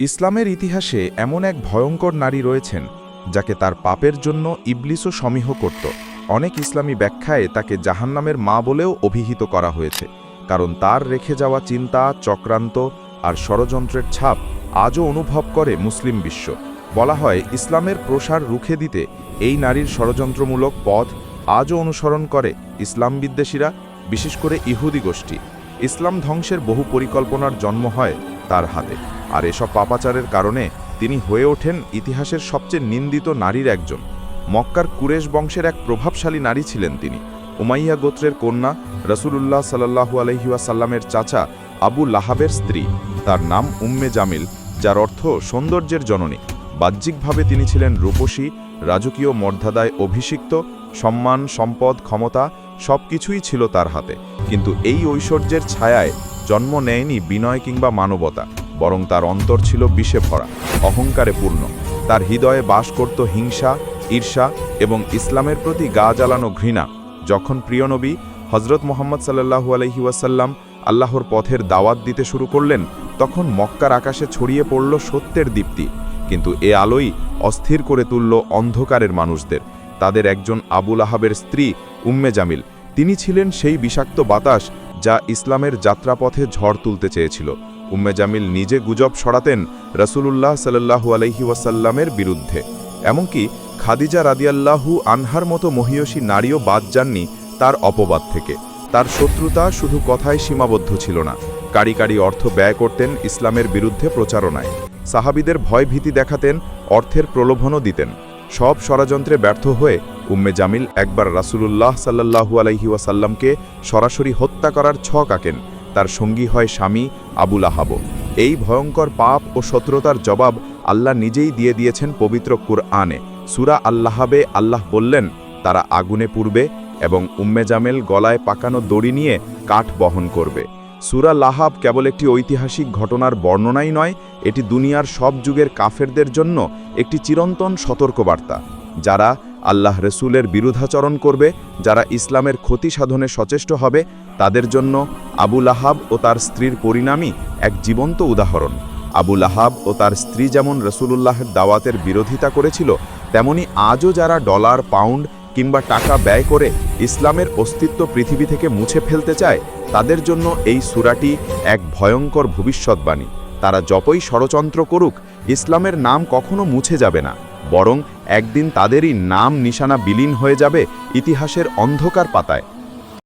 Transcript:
ইসলামের ইতিহাসে এমন এক ভয়ঙ্কর নারী রয়েছেন, যাকে তার পাপের জন্য ইবলিসও সমীহ করত। অনেক ইসলামী ব্যাখ্যায় তাকে জাহান্নামের মা বলেও অভিহিত করা হয়েছে, কারণ তার রেখে যাওয়া চিন্তা, চক্রান্ত আর ষড়যন্ত্রের ছাপ আজও অনুভব করে মুসলিম বিশ্ব। বলা হয়, ইসলামের প্রসার রুখে দিতে এই নারীর ষড়যন্ত্রমূলক পথ আজও অনুসরণ করে ইসলাম বিদ্বেষীরা, বিশেষ করে ইহুদি গোষ্ঠী। ইসলাম ধ্বংসের বহু পরিকল্পনার জন্ম হয় তার হাতে। আর এসব পাপাচারের কারণে তিনি হয়ে ওঠেন ইতিহাসের সবচেয়ে নিন্দিত নারীর একজন। মক্কার কুরেশ বংশের এক প্রভাবশালী নারী ছিলেন তিনি। উমাইয়া গোত্রের কন্যা রসুলুল্লাহ সাল্লাহু আলহিউসাল্লামের চাচা আবু লাহাবের স্ত্রী। তার নাম উম্মে জামিল, যার অর্থ সৌন্দর্যের জননী। বাহ্যিকভাবে তিনি ছিলেন রূপসী, রাজকীয় মর্যাদায় অভিষিক্ত, সম্মান, সম্পদ, ক্ষমতা সবকিছুই ছিল তার হাতে। কিন্তু এই ঐশ্বর্যের ছায়ায় জন্ম নেয়নি বিনয় কিংবা মানবতা, বরং তার অন্তর ছিল বিষে ভরা, অহংকারে পূর্ণ। তার হৃদয়ে বাস করত হিংসা, ঈর্ষা এবং ইসলামের প্রতি গা জ্বালানো ঘৃণা। যখন প্রিয় নবী হজরত মোহাম্মদ সাল্লাহু আলহি ওয়াসাল্লাম আল্লাহর পথের দাওয়াত দিতে শুরু করলেন, তখন মক্কার আকাশে ছড়িয়ে পড়ল সত্যের দীপ্তি। কিন্তু এ আলোই অস্থির করে তুলল অন্ধকারের মানুষদের। তাদের একজন আবুল আহাবের স্ত্রী উম্মে জামিল তিনি ছিলেন সেই বিষাক্ত বাতাস যা ইসলামের যাত্রাপথে ঝড় তুলতে চেয়েছিল। উম্মে জামিল নিজে গুজব ছড়াতেন রসুলুল্লাহ সাল্লাহু আলহি ওয়াসাল্লামের বিরুদ্ধে। এমনকি খাদিজা রাদিয়াল্লাহু আনহার মতো মহিয়সী নারীও বাদ যাননি তার অপবাদ থেকে। তার শত্রুতা শুধু কথায় সীমাবদ্ধ ছিল না। কারি কারি অর্থ ব্যয় করতেন ইসলামের বিরুদ্ধে প্রচারণায়। সাহাবিদের ভয় ভীতি দেখাতেন, অর্থের প্রলোভনও দিতেন। সব ষড়যন্ত্রে ব্যর্থ হয়ে উম্মে জামিল একবার রাসুলুল্লাহ সাল্লাহু আলহি ওয়াসাল্লামকে সরাসরি হত্যা করার ছক আঁকেন। তার সঙ্গী হয় স্বামী আবুল আহাব এই ভয়ঙ্কর পাপ ও শত্রুতার জবাব আল্লাহ নিজেই দিয়ে দিয়েছেন পবিত্র কুরআনে। সুরা আল্লাহাবে আল্লাহ বললেন, তারা আগুনে পুড়বে এবং উম্মে জামেল গলায় পাকানো দড়ি নিয়ে কাঠ বহন করবে। সুরা লাহাব কেবল একটি ঐতিহাসিক ঘটনার বর্ণনাই নয়, এটি দুনিয়ার সব যুগের কাফেরদের জন্য একটি চিরন্তন সতর্কবার্তা। যারা আল্লাহ রসুলের বিরুদ্ধাচরণ করবে, যারা ইসলামের ক্ষতি সাধনে সচেষ্ট হবে, তাদের জন্য আবুল আহাব ও তার স্ত্রীর পরিণামই এক জীবন্ত উদাহরণ। আবুল আহাব ও তার স্ত্রী যেমন রসুলুল্লাহের দাওয়াতের বিরোধিতা করেছিল, তেমনি আজও যারা ডলার, পাউন্ড কিংবা টাকা ব্যয় করে ইসলামের অস্তিত্ব পৃথিবী থেকে মুছে ফেলতে চায়, তাদের জন্য এই সুরাটি এক ভয়ঙ্কর ভবিষ্যৎবাণী। তারা যতই ষড়যন্ত্র করুক, ইসলামের নাম কখনো মুছে যাবে না, বরং একদিন তাদেরই নাম নিশানা বিলীন হয়ে যাবে ইতিহাসের অন্ধকার পাতায়।